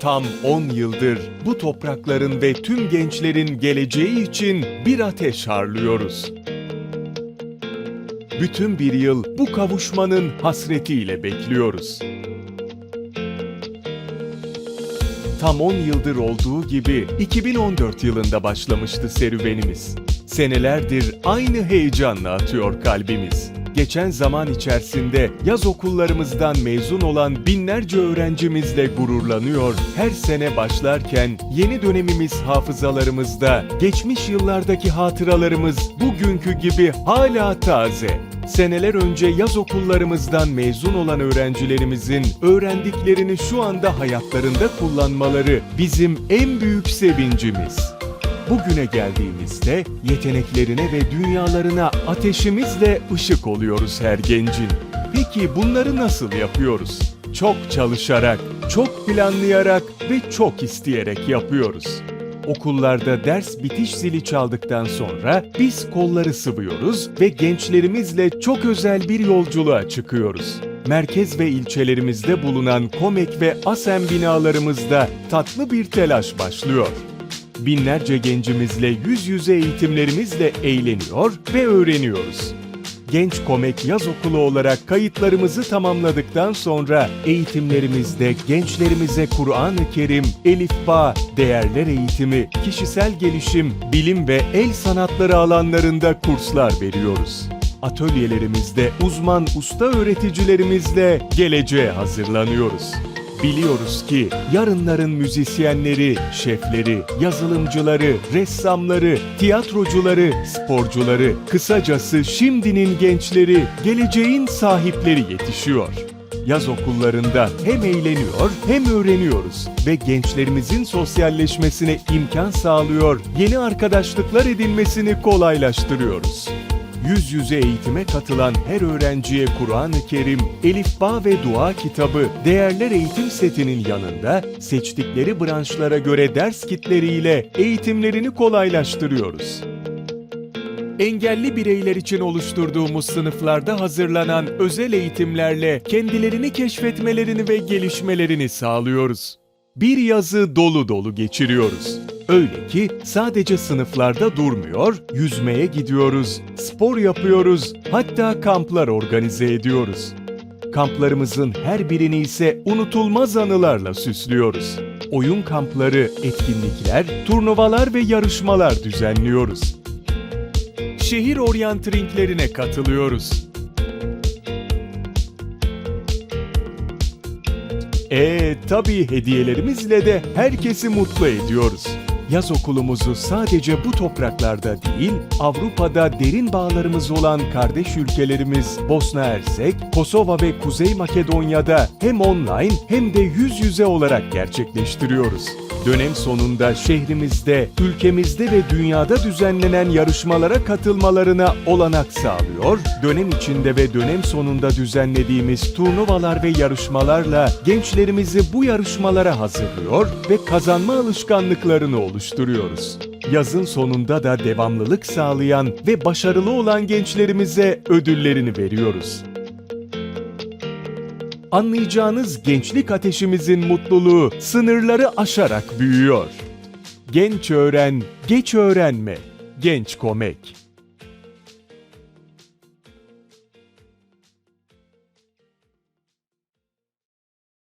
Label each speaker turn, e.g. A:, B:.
A: Tam 10 yıldır bu toprakların ve tüm gençlerin geleceği için bir ateş harlıyoruz. Bütün bir yıl bu kavuşmanın hasretiyle bekliyoruz. Tam 10 yıldır olduğu gibi 2014 yılında başlamıştı serüvenimiz. Senelerdir aynı heyecanla atıyor kalbimiz. Geçen zaman içerisinde yaz okullarımızdan mezun olan binlerce öğrencimizle gururlanıyor. Her sene başlarken yeni dönemimiz hafızalarımızda, geçmiş yıllardaki hatıralarımız bugünkü gibi hala taze. Seneler önce yaz okullarımızdan mezun olan öğrencilerimizin öğrendiklerini şu anda hayatlarında kullanmaları bizim en büyük sevincimiz. Bugüne geldiğimizde yeteneklerine ve dünyalarına ateşimizle ışık oluyoruz her gencin. Peki bunları nasıl yapıyoruz? Çok çalışarak, çok planlayarak ve çok isteyerek yapıyoruz. Okullarda ders bitiş zili çaldıktan sonra biz kolları sıvıyoruz ve gençlerimizle çok özel bir yolculuğa çıkıyoruz. Merkez ve ilçelerimizde bulunan KOMEK ve ASEM binalarımızda tatlı bir telaş başlıyor. Binlerce gencimizle yüz yüze eğitimlerimizle eğleniyor ve öğreniyoruz. Genç Komek Yaz Okulu olarak kayıtlarımızı tamamladıktan sonra eğitimlerimizde gençlerimize Kur'an-ı Kerim, Elifba, değerler eğitimi, kişisel gelişim, bilim ve el sanatları alanlarında kurslar veriyoruz. Atölyelerimizde uzman usta öğreticilerimizle geleceğe hazırlanıyoruz. Biliyoruz ki yarınların müzisyenleri, şefleri, yazılımcıları, ressamları, tiyatrocuları, sporcuları, kısacası şimdinin gençleri, geleceğin sahipleri yetişiyor. Yaz okullarında hem eğleniyor hem öğreniyoruz ve gençlerimizin sosyalleşmesine imkan sağlıyor, yeni arkadaşlıklar edinmesini kolaylaştırıyoruz. Yüz yüze eğitime katılan her öğrenciye Kur'an-ı Kerim, Elifba ve Dua kitabı, değerler eğitim setinin yanında seçtikleri branşlara göre ders kitleriyle eğitimlerini kolaylaştırıyoruz. Engelli bireyler için oluşturduğumuz sınıflarda hazırlanan özel eğitimlerle kendilerini keşfetmelerini ve gelişmelerini sağlıyoruz. Bir yazı dolu dolu geçiriyoruz. Öyle ki sadece sınıflarda durmuyor, yüzmeye gidiyoruz, spor yapıyoruz, hatta kamplar organize ediyoruz. Kamplarımızın her birini ise unutulmaz anılarla süslüyoruz. Oyun kampları, etkinlikler, turnuvalar ve yarışmalar düzenliyoruz. Şehir oryantiringlerine katılıyoruz. Ee tabii hediyelerimizle de herkesi mutlu ediyoruz. Yaz okulumuzu sadece bu topraklarda değil, Avrupa'da derin bağlarımız olan kardeş ülkelerimiz Bosna Hersek, Kosova ve Kuzey Makedonya'da hem online hem de yüz yüze olarak gerçekleştiriyoruz. Dönem sonunda şehrimizde, ülkemizde ve dünyada düzenlenen yarışmalara katılmalarına olanak sağlıyor, dönem içinde ve dönem sonunda düzenlediğimiz turnuvalar ve yarışmalarla gençlerimizi bu yarışmalara hazırlıyor ve kazanma alışkanlıklarını oluşturuyoruz. Yazın sonunda da devamlılık sağlayan ve başarılı olan gençlerimize ödüllerini veriyoruz. Anlayacağınız gençlik ateşimizin mutluluğu sınırları aşarak büyüyor. Genç öğren, geç öğrenme. Genç Komek.